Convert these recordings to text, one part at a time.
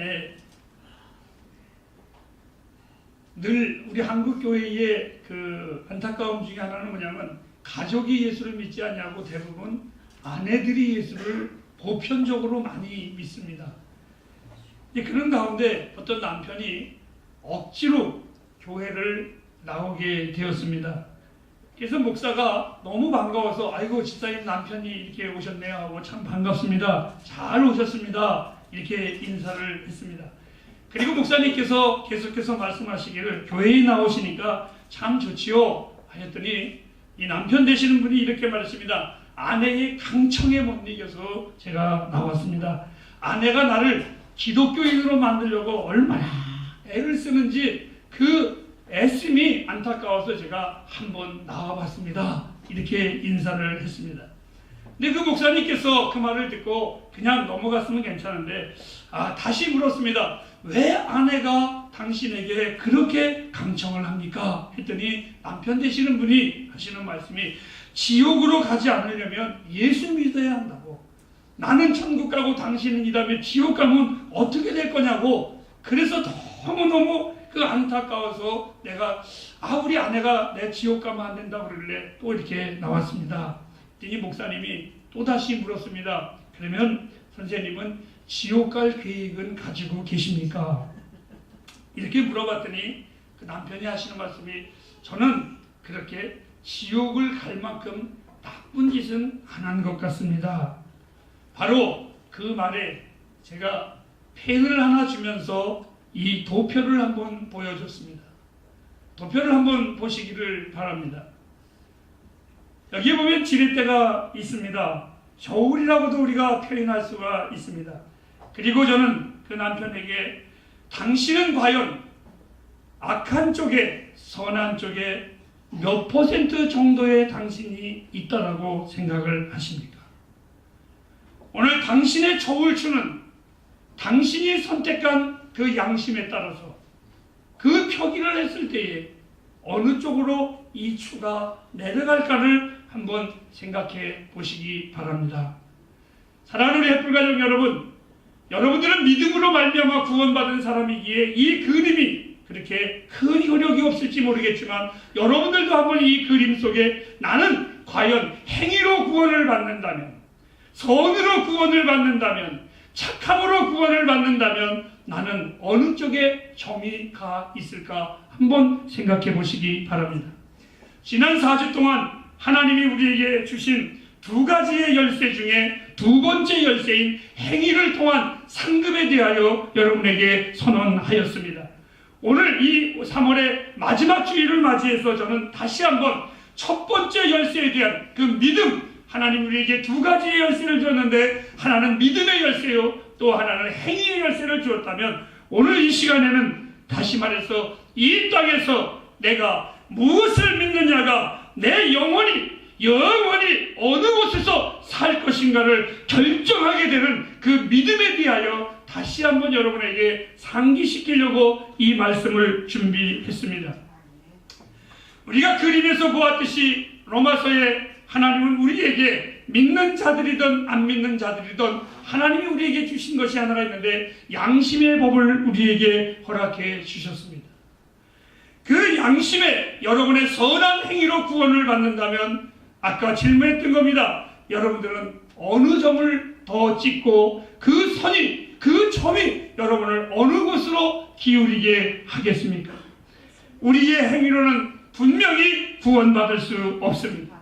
예, 늘 우리 한국 교회의 그 안타까움 중에 하나는 뭐냐면 가족이 예수를 믿지 않냐고 대부분 아내들이 예수를 보편적으로 많이 믿습니다. 그런 가운데 어떤 남편이 억지로 교회를 나오게 되었습니다. 그래서 목사가 너무 반가워서 아이고 집사님 남편이 이렇게 오셨네요 하고 참 반갑습니다. 잘 오셨습니다. 이렇게 인사를 했습니다. 그리고 목사님께서 계속해서 말씀하시기를 교회에 나오시니까 참 좋지요 하셨더니 이 남편 되시는 분이 이렇게 말했습니다. 아내의 강청에 못 이겨서 제가 나왔습니다. 아내가 나를 기독교인으로 만들려고 얼마나 애를 쓰는지 그 애씀이 안타까워서 제가 한번 나와봤습니다. 이렇게 인사를 했습니다. 근데 그 목사님께서 그 말을 듣고 그냥 넘어갔으면 괜찮은데 아 다시 물었습니다. 왜 아내가 당신에게 그렇게 강청을 합니까? 했더니 남편 되시는 분이 하시는 말씀이 지옥으로 가지 않으려면 예수 믿어야 한다고. 나는 천국 가고 당신은 이 다음에 지옥 가면 어떻게 될 거냐고. 그래서 너무너무 그 안타까워서 내가 아 우리 아내가 내 지옥 가면 안 된다 그러길래 또 이렇게 나왔습니다. 이 목사님이 또 다시 물었습니다. 그러면 선생님은 지옥 갈 계획은 가지고 계십니까? 이렇게 물어봤더니 그 남편이 하시는 말씀이 저는 그렇게 지옥을 갈 만큼 나쁜 짓은 안 한 것 같습니다. 바로 그 말에 제가 펜을 하나 주면서 이 도표를 한번 보여줬습니다. 도표를 한번 보시기를 바랍니다. 여기 보면 지렛대가 있습니다. 겨울이라고도 우리가 표현할 수가 있습니다. 그리고 저는 그 남편에게 당신은 과연 악한 쪽에 선한 쪽에 몇 퍼센트 정도의 당신이 있다라고 생각을 하십니까? 오늘 당신의 저울추는 당신이 선택한 그 양심에 따라서 그 표기를 했을 때에 어느 쪽으로 이 추가 내려갈까를 한번 생각해 보시기 바랍니다. 사랑하는 우리 햇불가족 여러분, 여러분들은 믿음으로 말미암아 구원받은 사람이기에 이 그림이 그렇게 큰 효력이 없을지 모르겠지만 여러분들도 한번 이 그림 속에 나는 과연 행위로 구원을 받는다면 선으로 구원을 받는다면 착함으로 구원을 받는다면 나는 어느 쪽에 점이 가 있을까 한번 생각해 보시기 바랍니다. 지난 4주 동안 하나님이 우리에게 주신 두 가지의 열쇠 중에 두 번째 열쇠인 행위를 통한 상급에 대하여 여러분에게 선언하였습니다. 오늘 이 3월의 마지막 주일을 맞이해서 저는 다시 한번 첫 번째 열쇠에 대한 그 믿음, 하나님 우리에게 두 가지의 열쇠를 줬는데 하나는 믿음의 열쇠요, 또 하나는 행위의 열쇠를 주었다면 오늘 이 시간에는 다시 말해서 이 땅에서 내가 무엇을 믿느냐가 내 영혼이 영원히 어느 곳에서 살 것인가를 결정하게 되는 그 믿음에 대하여 다시 한번 여러분에게 상기시키려고 이 말씀을 준비했습니다. 우리가 그림에서 보았듯이 로마서에 하나님은 우리에게 믿는 자들이든 안 믿는 자들이든 하나님이 우리에게 주신 것이 하나가 있는데 양심의 법을 우리에게 허락해 주셨습니다. 그 양심에 여러분의 선한 행위로 구원을 받는다면 아까 질문했던 겁니다. 여러분들은 어느 점을 더 찍고 그 선이 그 점이 여러분을 어느 곳으로 기울이게 하겠습니까? 우리의 행위로는 분명히 구원받을 수 없습니다.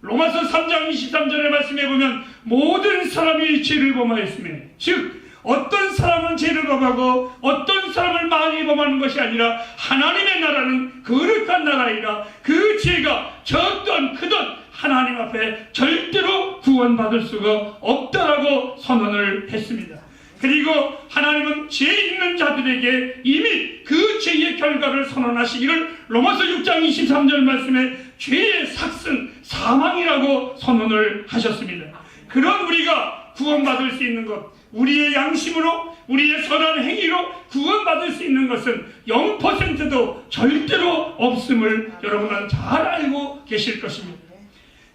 로마서 3장 23절의 말씀에 보면 모든 사람이 죄를 범하였으며 즉 어떤 사람은 죄를 범하고 어떤 사람을 많이 범하는 것이 아니라 하나님의 나라는 거룩한 나라이라 그 죄가 적던 크던 하나님 앞에 절대로 구원받을 수가 없다라고 선언을 했습니다. 그리고 하나님은 죄 있는 자들에게 이미 그 죄의 결과를 선언하시기를 로마서 6장 23절 말씀에 죄의 삭슨 사망이라고 선언을 하셨습니다. 그런 우리가 구원받을 수 있는 것, 우리의 양심으로, 우리의 선한 행위로 구원받을 수 있는 것은 0%도 절대로 없음을 여러분은 잘 알고 계실 것입니다.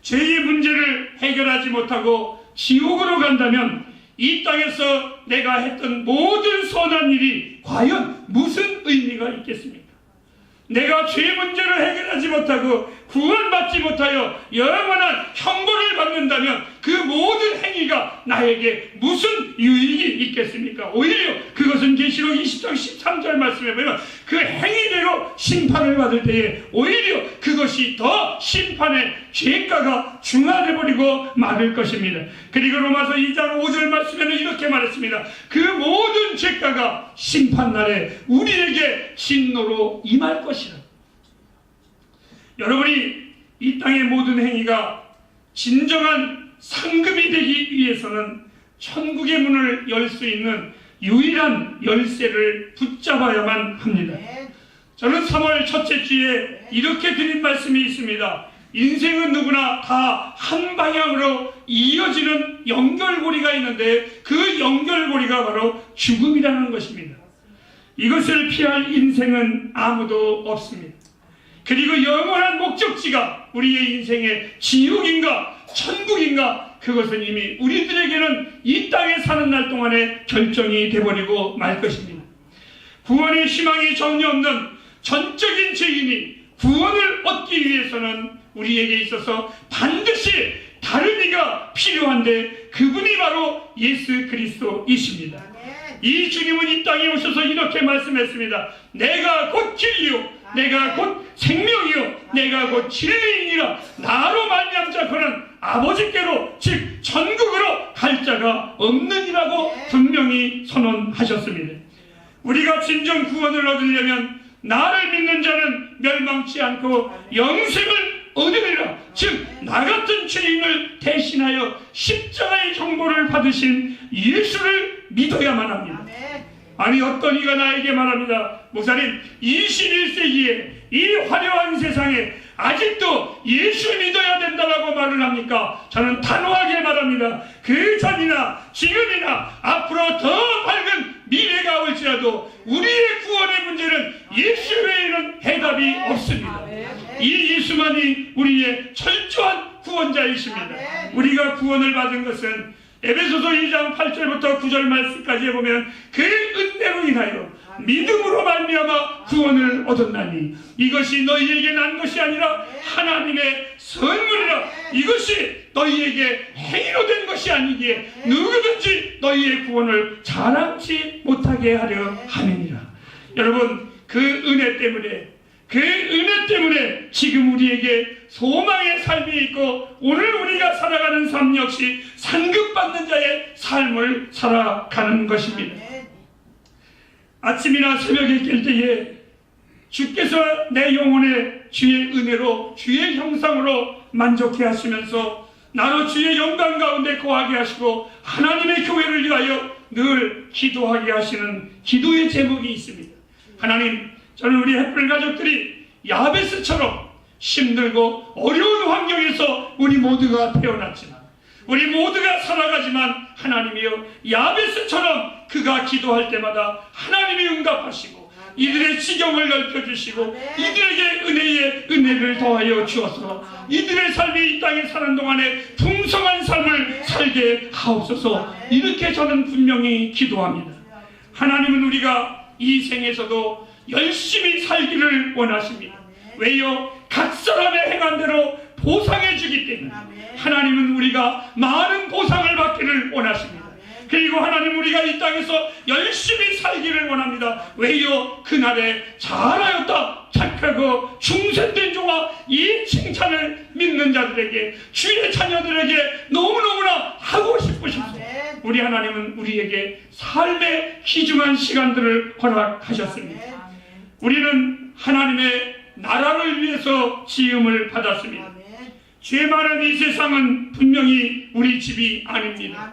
죄의 문제를 해결하지 못하고 지옥으로 간다면 이 땅에서 내가 했던 모든 선한 일이 과연 무슨 의미가 있겠습니까? 내가 죄 문제를 해결하지 못하고 구원받지 못하여 영원한 형벌을 받는다면 그 모든 행위가 나에게 무슨 유익이 있겠습니까? 오히려 그것은 계시록 20장 13절 말씀에 보면 그 행위대로 심판을 받을 때에 오히려 그것이 더 심판의 죄가가 중화돼 버리고 말을 것입니다. 그리고 로마서 2장 5절 말씀에는 이렇게 말했습니다. 그 모든 죄가가 심판날에 우리에게 진노로 임할 것이라. 여러분이 이 땅의 모든 행위가 진정한 상급이 되기 위해서는 천국의 문을 열 수 있는 유일한 열쇠를 붙잡아야만 합니다. 저는 3월 첫째 주에 이렇게 드린 말씀이 있습니다. 인생은 누구나 다 한 방향으로 이어지는 연결고리가 있는데 그 연결고리가 바로 죽음이라는 것입니다. 이것을 피할 인생은 아무도 없습니다. 그리고 영원한 목적지가 우리의 인생의 지옥인가 천국인가 그것은 이미 우리들에게는 이 땅에 사는 날 동안에 결정이 돼버리고 말 것입니다. 구원의 희망이 전혀 없는 전적인 죄인이 구원을 얻기 위해서는 우리에게 있어서 반드시 다른 이가 필요한데 그분이 바로 예수 그리스도이십니다. 이 주님은 이 땅에 오셔서 이렇게 말씀했습니다. 내가 곧 길이요, 내가 곧 생명이요, 내가 곧 진리이니라. 나로 말미암자 그는 아버지께로 즉 천국으로 갈 자가 없느니라고 분명히 선언하셨습니다. 우리가 진정 구원을 얻으려면 나를 믿는 자는 멸망치 않고 영생을 얻으리라. 즉, 나 같은 죄인을 대신하여 십자가의 정보를 받으신 예수를 믿어야만 합니다. 아니 어떤 이가 나에게 말합니다. 목사님 21세기에 이 화려한 세상에 아직도 예수 믿어야 된다라고 말을 합니까? 저는 단호하게 말합니다. 그 전이나 지금이나 앞으로 더 밝은 미래가 올지라도 우리의 구원의 문제는 예수 외에는 해답이 없습니다. 이 예수만이 우리의 철저한 구원자이십니다. 우리가 구원을 받은 것은 에베소서 2장 8절부터 9절 말씀까지 보면 그 은혜로 인하여 믿음으로 말미암아 구원을 얻었나니 이것이 너희에게 난 것이 아니라 하나님의 선물이라. 이것이 너희에게 행위로 된 것이 아니기에 누구든지 너희의 구원을 자랑치 못하게 하려 함이니라. 여러분 그 은혜 때문에 그 은혜 때문에 지금 우리에게 소망의 삶이 있고 오늘 우리가 살아가는 삶 역시 상급받는 자의 삶을 살아가는 것입니다. 아침이나 새벽에 깰 때에 주께서 내 영혼에 주의 은혜로 주의 형상으로 만족해 하시면서 나로 주의 영광 가운데 거하게 하시고 하나님의 교회를 위하여 늘 기도하게 하시는 기도의 제목이 있습니다. 하나님, 저는 우리 햇불 가족들이 야베스처럼 힘들고 어려운 환경에서 우리 모두가 태어났지만 우리 모두가 살아가지만 하나님이여 야베스처럼 그가 기도할 때마다 하나님이 응답하시고 이들의 지경을 넓혀주시고 이들에게 은혜의 은혜를 더하여 주어서 이들의 삶이 이 땅에 사는 동안에 풍성한 삶을 살게 하옵소서. 이렇게 저는 분명히 기도합니다. 하나님은 우리가 이 생에서도 열심히 살기를 원하십니다 왜요? 각 사람의 행한 대로 보상해 주기 때문에 하나님은 우리가 많은 보상을 받기를 원하십니다. 그리고 하나님 우리가 이 땅에서 열심히 살기를 원합니다. 왜요? 그날에 잘하였다 착하고 충성된 종아 이 칭찬을 믿는 자들에게 주의 자녀들에게 너무너무나 하고 싶으십니다. 우리 하나님은 우리에게 삶의 귀중한 시간들을 허락하셨습니다. 우리는 하나님의 나라를 위해서 지음을 받았습니다. 죄 많은 이 세상은 분명히 우리 집이 아닙니다.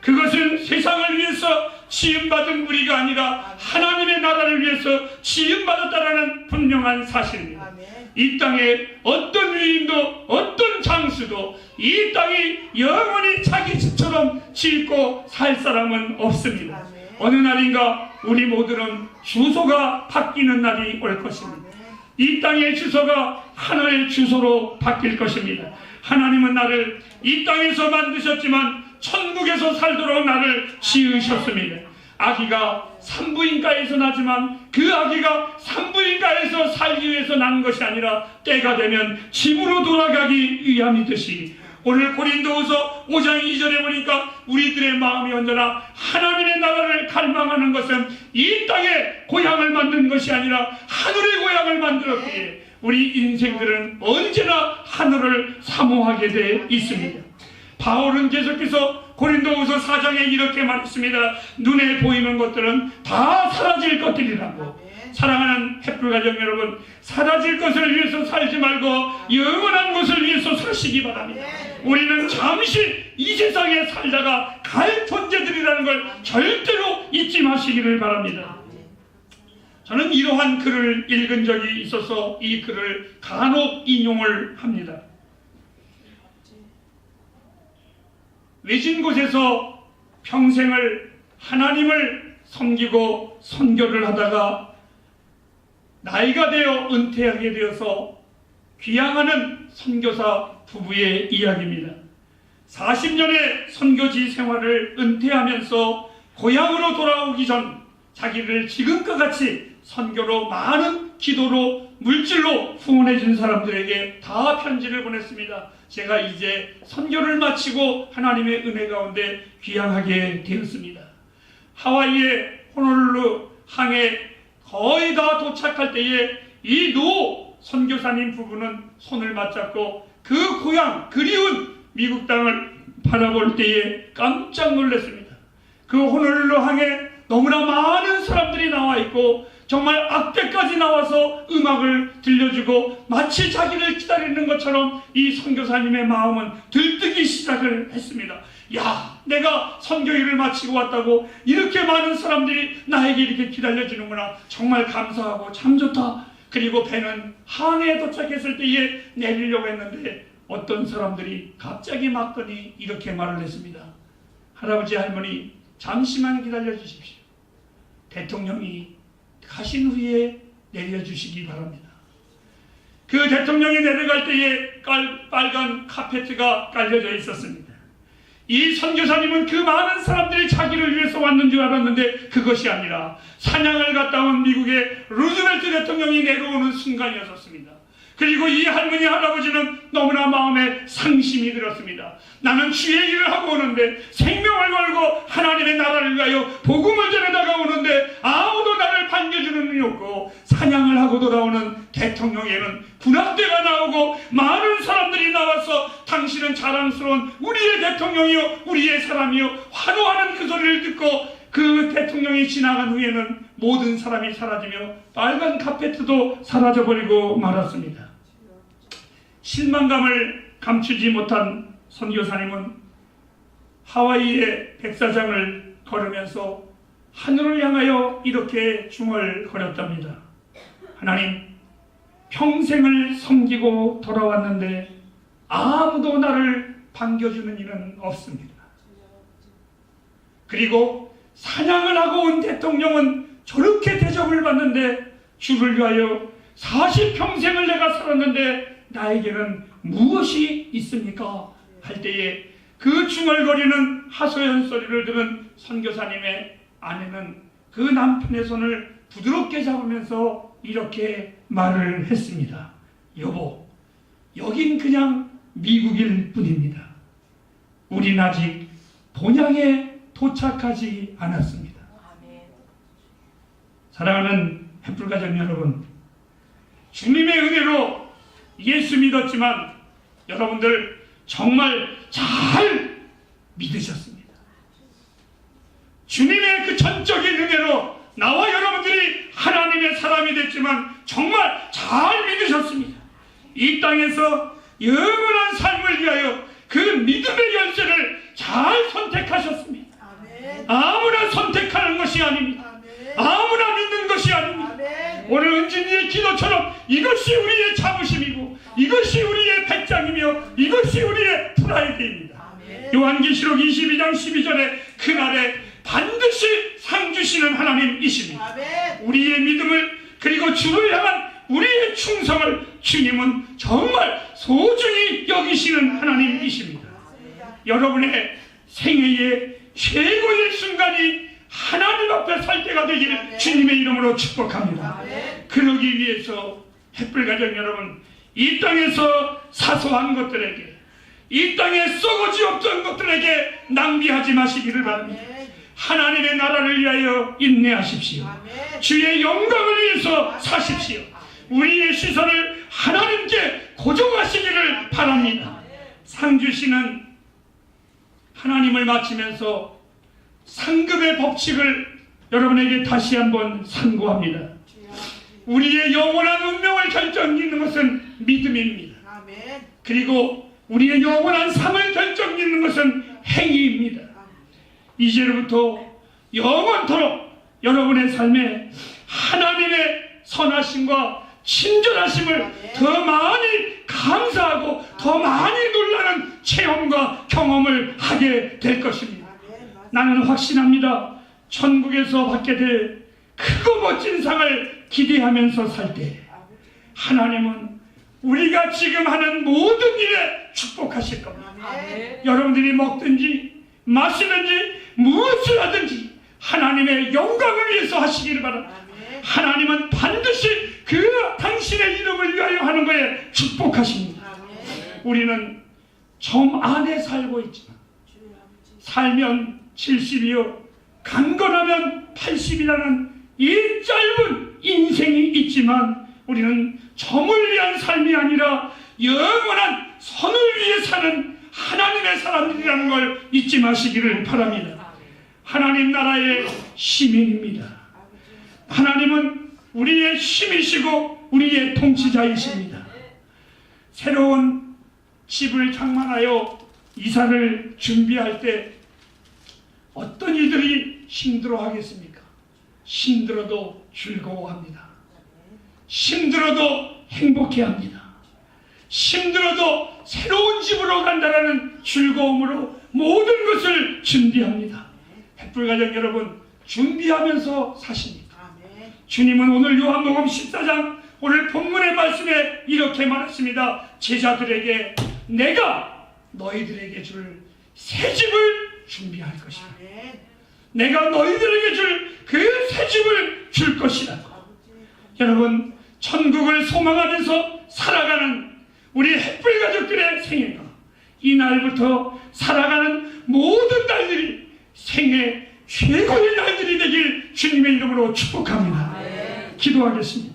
그것은 세상을 위해서 지음받은 우리가 아니라 하나님의 나라를 위해서 지음받았다라는 분명한 사실입니다. 이 땅에 어떤 위인도 어떤 장수도 이 땅이 영원히 자기 집처럼 짓고 살 사람은 없습니다. 어느 날인가 우리 모두는 주소가 바뀌는 날이 올 것입니다. 이 땅의 주소가 하늘의 주소로 바뀔 것입니다. 하나님은 나를 이 땅에서 만드셨지만 천국에서 살도록 나를 지으셨습니다. 아기가 산부인과에서 나지만 그 아기가 산부인과에서 살기 위해서 난 것이 아니라 때가 되면 집으로 돌아가기 위함이듯이 오늘 고린도후서 5장 2절에 보니까 우리들의 마음이 언제나 하나님의 나라를 갈망하는 것은 이 땅의 고향을 만든 것이 아니라 하늘의 고향을 만들었기에 우리 인생들은 언제나 하늘을 사모하게 돼 있습니다. 바울은 계속해서 고린도후서 4장에 이렇게 말했습니다. 눈에 보이는 것들은 다 사라질 것들이라고. 사랑하는 햇불 가정 여러분, 사라질 것을 위해서 살지 말고 영원한 것을 위해서 사시기 바랍니다. 우리는 잠시 이 세상에 살다가 갈 존재들이라는 걸 절대로 잊지 마시기를 바랍니다. 저는 이러한 글을 읽은 적이 있어서 이 글을 간혹 인용을 합니다. 외진 곳에서 평생을 하나님을 섬기고 선교를 하다가 나이가 되어 은퇴하게 되어서 귀향하는 선교사 부부의 이야기입니다. 40년의 선교지 생활을 은퇴하면서 고향으로 돌아오기 전 자기를 지금과 같이 선교로 많은 기도로 물질로 후원해 준 사람들에게 다 편지를 보냈습니다. 제가 이제 선교를 마치고 하나님의 은혜 가운데 귀향하게 되었습니다. 하와이의 호놀룰루 항에 거의 다 도착할 때에 이 노 선교사님 부부는 손을 맞잡고 그 고향 그리운 미국 땅을 바라볼 때에 깜짝 놀랐습니다. 그 호놀룰루 항에 너무나 많은 사람들이 나와 있고 정말 앞에까지 나와서 음악을 들려주고 마치 자기를 기다리는 것처럼 이 선교사님의 마음은 들뜨기 시작을 했습니다. 야, 내가 선교 일을 마치고 왔다고 이렇게 많은 사람들이 나에게 이렇게 기다려주는구나. 정말 감사하고 참 좋다. 그리고 배는 항해에 도착했을 때에 내리려고 했는데 어떤 사람들이 갑자기 막더니 이렇게 말을 했습니다. 할아버지 할머니 잠시만 기다려 주십시오. 대통령이 가신 후에 내려주시기 바랍니다. 그 대통령이 내려갈 때에 깔, 빨간 카페트가 깔려져 있었습니다. 이 선교사님은 그 많은 사람들이 자기를 위해서 왔는 줄 알았는데 그것이 아니라 사냥을 갔다 온 미국의 루즈벨트 대통령이 내려오는 순간이었습니다. 그리고 이 할머니 할아버지는 너무나 마음에 상심이 들었습니다. 나는 주의 일을 하고 오는데 생명을 걸고 하나님의 나라를 위하여 복음을 전해다가 오는데 아무도 나를 반겨주는 이 없고 사냥을 하고 돌아오는 대통령에는 군함대가 나오고 많은 사람들이 나와서 당신은 자랑스러운 우리의 대통령이요 우리의 사람이요 환호하는 그 소리를 듣고 그 대통령이 지나간 후에는 모든 사람이 사라지며 빨간 카페트도 사라져버리고 말았습니다. 실망감을 감추지 못한 선교사님은 하와이의 백사장을 걸으면서 하늘을 향하여 이렇게 중얼거렸답니다. 하나님, 평생을 섬기고 돌아왔는데 아무도 나를 반겨주는 일은 없습니다. 그리고 사냥을 하고 온 대통령은 저렇게 대접을 받는데 주를 위하여 40평생을 내가 살았는데 나에게는 무엇이 있습니까? 할 때에 그 중얼거리는 하소연 소리를 들은 선교사님의 아내는 그 남편의 손을 부드럽게 잡으면서 이렇게 말을 했습니다. 여보, 여긴 그냥 미국일 뿐입니다. 우린 아직 본향에 도착하지 않았습니다. 사랑하는 햇불가정 여러분, 주님의 은혜로 예수 믿었지만 여러분들 정말 잘 믿으셨습니다. 주님의 그 전적인 은혜로 나와 여러분들이 하나님의 사람이 됐지만 정말 잘 믿으셨습니다. 이 땅에서 영원한 삶을 위하여 그 믿음의 열쇠를 잘 선택하셨습니다. 아무나 선택하는 것이 아닙니다. 아무나 믿는 것이 아닙니다. 오늘 은진이의 기도처럼 이것이 우리의 자부심이고 이것이 우리의 배짱이며 이것이 우리의 프라이드입니다. 요한계시록 22장 12절에 그날에 반드시 상 주시는 하나님이십니다. 우리의 믿음을 그리고 주를 향한 우리의 충성을 주님은 정말 소중히 여기시는 하나님이십니다. 여러분의 생애의 최고의 순간이 하나님 앞에 살 때가 되기를 주님의 이름으로 축복합니다. 그러기 위해서 햇불 가정 여러분 이 땅에서 사소한 것들에게 이 땅에 썩어지 없던 것들에게 낭비하지 마시기를 바랍니다. 하나님의 나라를 위하여 인내하십시오. 주의 영광을 위해서 사십시오. 우리의 시선을 하나님께 고정하시기를 바랍니다. 상주시는 하나님을 마치면서 상급의 법칙을 여러분에게 다시 한번 상고합니다. 우리의 영원한 운명을 결정짓는 것은 믿음입니다. 그리고 우리의 영원한 삶을 결정짓는 것은 행위입니다. 이제로부터 영원토록 여러분의 삶에 하나님의 선하심과 친절하심을 더 많이 감사하고 더 많이 놀라는 체험과 경험을 하게 될 것입니다. 나는 확신합니다. 천국에서 받게 될 크고 멋진 상을 기대하면서 살 때 하나님은 우리가 지금 하는 모든 일에 축복하실 겁니다. 여러분들이 먹든지 마시든지 무엇을 하든지 하나님의 영광을 위해서 하시기를 바랍니다. 하나님은 반드시 그 당신의 이름을 위하여 하는 것에 축복하십니다. 우리는 점 안에 살고 있지만 살면 70이요 강건하면 80이라는 이 짧은 인생이 있지만 우리는 점을 위한 삶이 아니라 영원한 선을 위해 사는 하나님의 사람들이라는 걸 잊지 마시기를 바랍니다. 하나님 나라의 시민입니다. 하나님은 우리의 힘이시고 우리의 통치자이십니다. 새로운 집을 장만하여 이사를 준비할 때 어떤 이들이 힘들어 하겠습니까? 힘들어도 즐거워합니다. 힘들어도 행복해 합니다. 힘들어도 새로운 집으로 간다라는 즐거움으로 모든 것을 준비합니다. 햇불가정 여러분 준비하면서 사십니까? 주님은 오늘 요한복음 14장 오늘 본문의 말씀에 이렇게 말했습니다. 제자들에게 내가 너희들에게 줄 새 집을 준비할 것이다. 내가 너희들에게 줄 그 새 집을 줄 것이다. 여러분 천국을 소망하면서 살아가는 우리 햇불 가족들의 생애가 이날부터 살아가는 모든 날들이 생애 최고의 날들이 되길 주님의 이름으로 축복합니다. 기도하겠습니다.